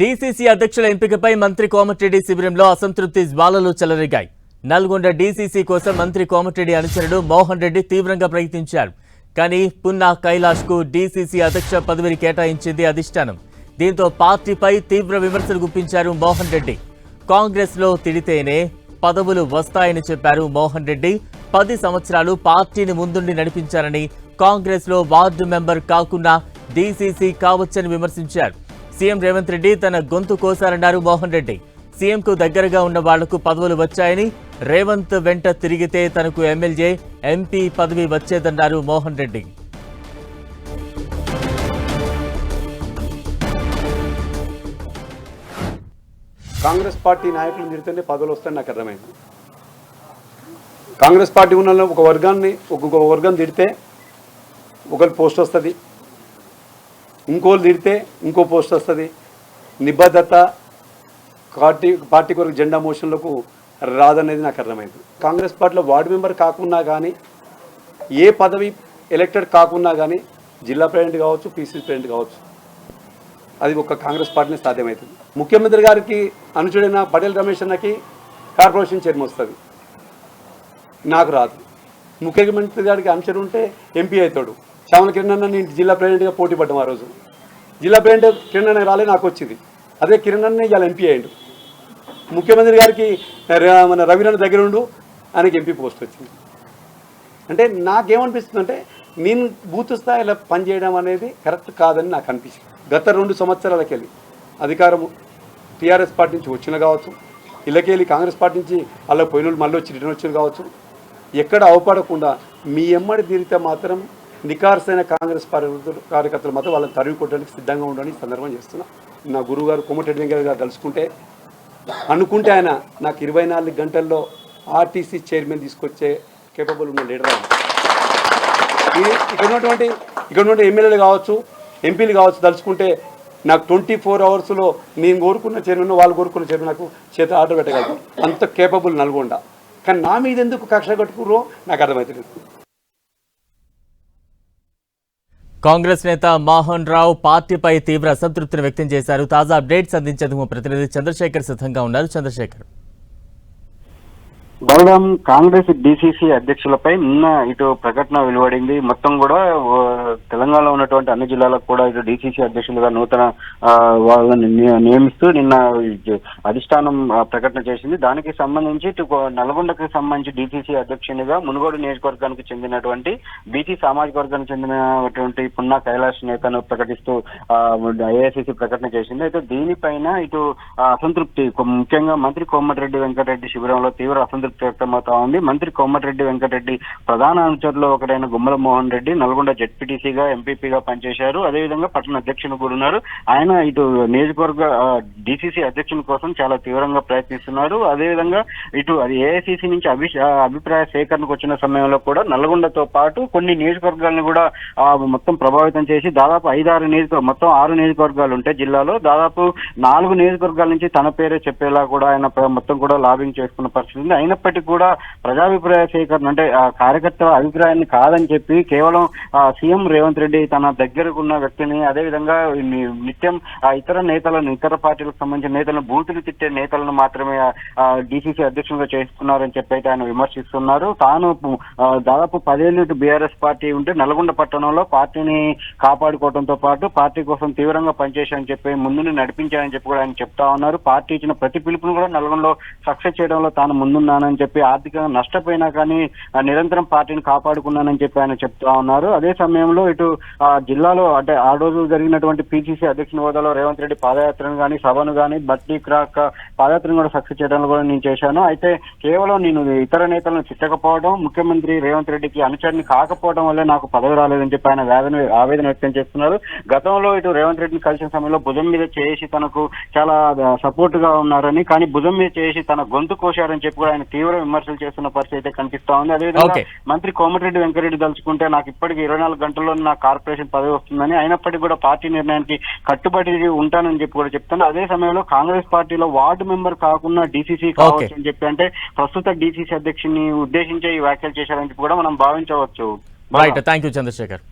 DCC అధ్యక్షుల ఎంపికపై మంత్రి కోమటిరెడ్డి శిబిరంలో అసంతృప్తి జ్వాలలు చెలరేగాయి. నల్గొండ డీసీసీ కోసం మంత్రి కోమటిరెడ్డి అనుచరుడు మోహన్ రెడ్డి తీవ్రంగా ప్రయత్నించారు. కానీ పున్నా కైలాష్కు డీసీసీ అధ్యక్ష పదవిని కేటాయించింది అధిష్టానం. దీంతో పార్టీపై తీవ్ర విమర్శలు గుప్పించారు మోహన్ రెడ్డి. కాంగ్రెస్లో తిడితేనే పదవులు వస్తాయని చెప్పారు మోహన్ రెడ్డి. పది సంవత్సరాలు పార్టీని ముందుండి నడిపించారని కాంగ్రెస్లో వార్డు మెంబర్ కాకుండా డీసీసీ కావచ్చని విమర్శించారు. సీఎం రేవంత్ రెడ్డి తన గొంతు కోసారన్నారు మోహన్ రెడ్డి. సీఎంకు దగ్గరగా ఉన్న వాళ్ళకు పదవులు వచ్చాయని రేవంత్ వెంట తిరిగితే తనకు ఎమ్మెల్యే ఎంపీ పదవి వచ్చేదన్నారు మోహన్ రెడ్డి. కాంగ్రెస్ పార్టీ నాయకులు తిరిగితేనే పదవులు వస్తాయని నాకు అర్థమైంది. కాంగ్రెస్ పార్టీ ఉన్న ఒక వర్గాన్ని ఒక్కొక్క వర్గం తిడితే ఒకరి పోస్ట్ వస్తుంది. ఇంకోళ్ళు తిడితే ఇంకో పోస్ట్ వస్తుంది. నిబద్ధత పార్టీ పార్టీ కొరకు జెండా మోషన్లకు రాదనేది నాకు అర్థమైంది. కాంగ్రెస్ పార్టీలో వార్డు మెంబర్ కాకున్నా కానీ ఏ పదవి ఎలక్టెడ్ కాకున్నా కానీ జిల్లా ప్రెసిడెంట్ కావచ్చు పీసీ ప్రెసిడెంట్ కావచ్చు అది ఒక కాంగ్రెస్ పార్టీనే సాధ్యమవుతుంది ముఖ్యమంత్రి గారికి అనుచుడైన పటేల్ రమేష్ అన్నకి కార్పొరేషన్ చైర్మన్ వస్తుంది. నాకు రాదు. ముఖ్యమంత్రి గారికి అనుచరు ఉంటే ఎంపీ అవుతాడు. శ్యామల కిరణ్ నేను జిల్లా ప్రెసిడెంట్గా పోటీ పడ్డాం ఆ రోజు. జిల్లా ప్రెసిడెంట్ కిరణ్ రాలే నాకు వచ్చింది. అదే కిరణ్ అన్న ఇవాళ ఎంపీ అయ్యాడు. ముఖ్యమంత్రి గారికి మన రవీరన్న దగ్గర ఉండు ఆయనకి ఎంపీ పోస్ట్ వచ్చింది. అంటే నాకేమనిపిస్తుంది అంటే నేను బూత్ స్థాయిలో పనిచేయడం అనేది కరెక్ట్ కాదని నాకు అనిపిస్తుంది. గత రెండు సంవత్సరాలకి వెళ్ళి అధికారము టీఆర్ఎస్ పార్టీ నుంచి వచ్చిన కావచ్చు ఇళ్ళకెళ్ళి కాంగ్రెస్ పార్టీ నుంచి అలా పోయిన మళ్ళీ వచ్చి రిటర్న్ వచ్చిన కావచ్చు. ఎక్కడ అవపడకుండా మీ ఎమ్మడి తీరితే మాత్రం నికార్సైన కాంగ్రెస్ పార్టీ కార్యకర్తలు మాత్రం వాళ్ళని తరిగి కొట్టడానికి సిద్ధంగా ఉండడానికి సందర్భం చేస్తున్నా. నా గురువు గారు కోమటిరెడ్డి వెంకయ్య గారు తలుచుకుంటే అనుకుంటే ఆయన నాకు ఇరవై నాలుగు గంటల్లో ఆర్టీసీ చైర్మన్ తీసుకొచ్చే కేపబుల్ ఉన్న లీడర్ ఆయన. ఇక్కడ ఉన్నటువంటి ఇక్కడ ఉన్నటువంటి ఎమ్మెల్యేలు కావచ్చు ఎంపీలు కావచ్చు తలుచుకుంటే నాకు ట్వంటీ ఫోర్ అవర్స్లో నేను కోరుకున్న చైర్మన్ వాళ్ళు కోరుకున్న చైర్మన్ నాకు చేత ఆర్డర్ పెట్టగలరు. అంత కేపబుల్ నల్గొండ. కానీ నా మీద ఎందుకు కక్ష కట్టుకుర్రో నాకు అర్థమవుతలేదు కాంగ్రెస్ నేత మోహన్ రావు పార్టీపై తీవ్ర అసంతృప్తిని వ్యక్తం చేశారు. తాజా అప్డేట్స్ అందించేందుకు ప్రతినిధి చంద్రశేఖర్ సిద్ధంగా ఉన్నారు. చంద్రశేఖర్. బలరాం కాంగ్రెస్ డిసిసి అధ్యక్షులపై నిన్న ఇటు ప్రకటన వెలువడింది. మొత్తం కూడా తెలంగాణలో ఉన్నటువంటి అన్ని జిల్లాలకు కూడా ఇటు డిసిసి అధ్యక్షులుగా నూతన వాళ్ళని నియమిస్తూ నిన్న అధిష్టానం ప్రకటన చేసింది. దానికి సంబంధించి ఇటు నల్గొండకు సంబంధించి డిసిసి అధ్యక్షునిగా మునుగోడు నియోజకవర్గానికి చెందినటువంటి బీసీ సామాజిక వర్గానికి చెందినటువంటి పున్నా కైలాష్ నేతను ప్రకటిస్తూ ఏఐసిసి ప్రకటన చేసింది. అయితే దీనిపైన ఇటు అసంతృప్తి ముఖ్యంగా మంత్రి కోమటిరెడ్డి వెంకటరెడ్డి శిబిరంలో తీవ్ర అసంతృప్తి వ్యక్తమవుతా ఉంది. మంత్రి కోమటిరెడ్డి వెంకటరెడ్డి ప్రధాన అనుచరులో ఒకటైన గుమ్మల మోహన్ రెడ్డి నల్గొండ జెడ్పీటీసీగా ఎంపీపీగా పనిచేశారు. అదేవిధంగా పట్టణ అధ్యక్షులు కూడా ఉన్నారు. ఆయన ఇటు నియోజకవర్గ డిసిసి అధ్యక్షుని కోసం చాలా తీవ్రంగా ప్రయత్నిస్తున్నారు. అదేవిధంగా ఇటు అది ఏఐసిసి నుంచి అభి అభిప్రాయ సేకరణకు వచ్చిన సమయంలో కూడా నల్గొండతో పాటు కొన్ని నియోజకవర్గాలను కూడా మొత్తం ప్రభావితం చేసి దాదాపు ఐదారు నియోజక మొత్తం ఆరు నియోజకవర్గాలు ఉంటాయి జిల్లాలో. దాదాపు నాలుగు నియోజకవర్గాల నుంచి తన పేరే చెప్పేలా కూడా ఆయన మొత్తం కూడా లాబింగ్ చేసుకున్న పరిస్థితి ఉంది. అయినప్పటికీ కూడా ప్రజాభిప్రాయ సేకరణ అంటే ఆ కార్యకర్తల అభిప్రాయాన్ని కాదని చెప్పి కేవలం సీఎం రేవంత్ రెడ్డి తన దగ్గరకున్న వ్యక్తిని అదేవిధంగా విధంగా నిత్యం ఆ ఇతర నేతలను ఇతర పార్టీలకు సంబంధించిన నేతలను బూతులు తిట్టే నేతలను మాత్రమే డిసిసి అధ్యక్షులుగా చేస్తున్నారని చెప్పి అయితే ఆయన విమర్శిస్తున్నారు. తాను దాదాపు పదేళ్ళు బీఆర్ఎస్ పార్టీ ఉంటే నల్గొండ పట్టణంలో పార్టీని కాపాడుకోవడంతో పాటు పార్టీ కోసం తీవ్రంగా పనిచేశారని చెప్పి ముందుని నడిపించారని చెప్పి కూడా ఆయన చెప్తా ఉన్నారు. పార్టీ ఇచ్చిన ప్రతి పిలుపును కూడా నల్గొండలో సక్సెస్ చేయడంలో తాను ముందున్నాను. ముందున్నానని చెప్పి ఆర్థికంగా నష్టపోయినా కానీ నిరంతరం పార్టీని కాపాడుకున్నానని చెప్పి ఆయన చెప్తా ఉన్నారు. అదే సమయంలో ఇటు ఆ, జిల్లాలో అంటే ఆ రోజు జరిగినటువంటి పిసిసి అధ్యక్షుని హోదాలో రేవంత్ రెడ్డి పాదయాత్రను కానీ సభను కానీ బట్టి క్రాక్ పాదయాత్రను కూడా సక్సెస్ చేయడంలో కూడా నేను చేశాను. అయితే కేవలం నేను ఇతర నేతలను చిట్టకపోవడం ముఖ్యమంత్రి రేవంత్ రెడ్డికి అనుచరుని కాకపోవడం వల్లే నాకు పదవి రాలేదని చెప్పి ఆయన వేదన ఆవేదన వ్యక్తం చేస్తున్నారు. గతంలో ఇటు రేవంత్ రెడ్డిని కలిసిన సమయంలో భుజం మీద చేసి తనకు చాలా సపోర్ట్గా ఉన్నారని కానీ భుజం మీద చేసి తన గొంతు కోశారని చెప్పి కూడా ఆయన తీవ్ర విమర్శలు చేస్తున్న పరిస్థితి అయితే కనిపిస్తా ఉంది. అదేవిధంగా. మంత్రి కోమటిరెడ్డి వెంకరెడ్డి తలుచుకుంటే నాకు ఇప్పటికి ఇరవై నాలుగు గంటల్లో నా కార్పొరేషన్ పదవి వస్తుందని అయినప్పటికీ కూడా పార్టీ నిర్ణయానికి కట్టుబడి ఉంటానని చెప్పి కూడా చెప్తాను అదే సమయంలో కాంగ్రెస్ పార్టీలో వార్డు మెంబర్ కాకుండా డీసీసీ కావచ్చు అని చెప్పి అంటే ప్రస్తుత డీసీసీ అధ్యక్షుని ఉద్దేశించే ఈ వ్యాఖ్యలు చేశారని చెప్పి కూడా మనం భావించవచ్చు. Right thank you Chandrasekhar